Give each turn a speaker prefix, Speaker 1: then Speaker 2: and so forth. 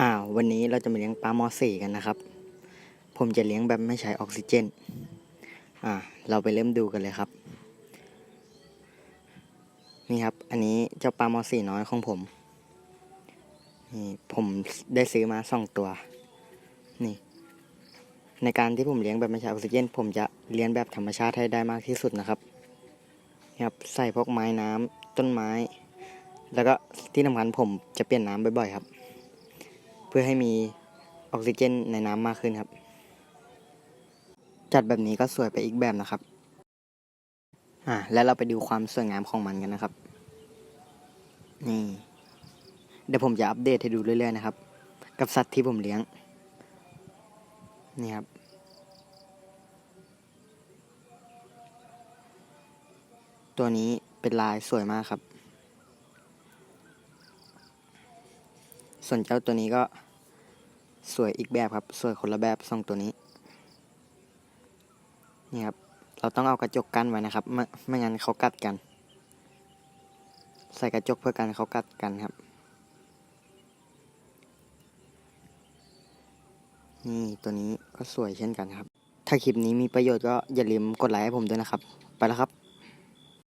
Speaker 1: อ่าวันนี้เราจะมาเลี้ยงปลามอสี่กันนะครับ ผมจะเลี้ยงแบบไม่ใช้ออกซิเจน อ่า เราไปเริ่มดูกันเลยครับ นี่ครับ อันนี้เจ้าปลามอสี่น้อยของผม นี่ผมได้ซื้อมาสองตัว นี่ ในการที่ผมเลี้ยงแบบไม่ใช้ออกซิเจน ผมจะเลี้ยงแบบธรรมชาติให้ได้มากที่สุดนะครับ นี่ครับ ใส่พวกไม้น้ำต้นไม้ แล้วก็ที่สำคัญผมจะเปลี่ยนน้ำบ่อยๆครับ พื่อให้มีออกซิเจนในน้ำมากขึ้นครับ จัดแบบนี้ก็สวยไปอีกแบบนะครับ อ่าแล้วเราไปดูความสวยงามของมันกันนะครับ นี่ เดี๋ยวผมจะอัปเดตให้ดูเรื่อยๆนะครับ กับสัตว์ที่ผมเลี้ยง นี่ครับตัวนี้เป็นลายสวยมากครับ ส่วนเจ้าตัวนี้ก็ สวยอีกแบบครับ สวยคนละแบบสองตัวนี้ นี่ครับ เราต้องเอากระจกกั้นไว้นะครับ ไม่ไม่งั้นเขากัดกัน ใส่กระจกเพื่อกันเขากัดกันครับ นี่ตัวนี้ก็สวยเช่นกันครับ ถ้าคลิปนี้มีประโยชน์ก็อย่าลืมกดไลค์ให้ผมด้วยนะครับ ไปแล้วครับ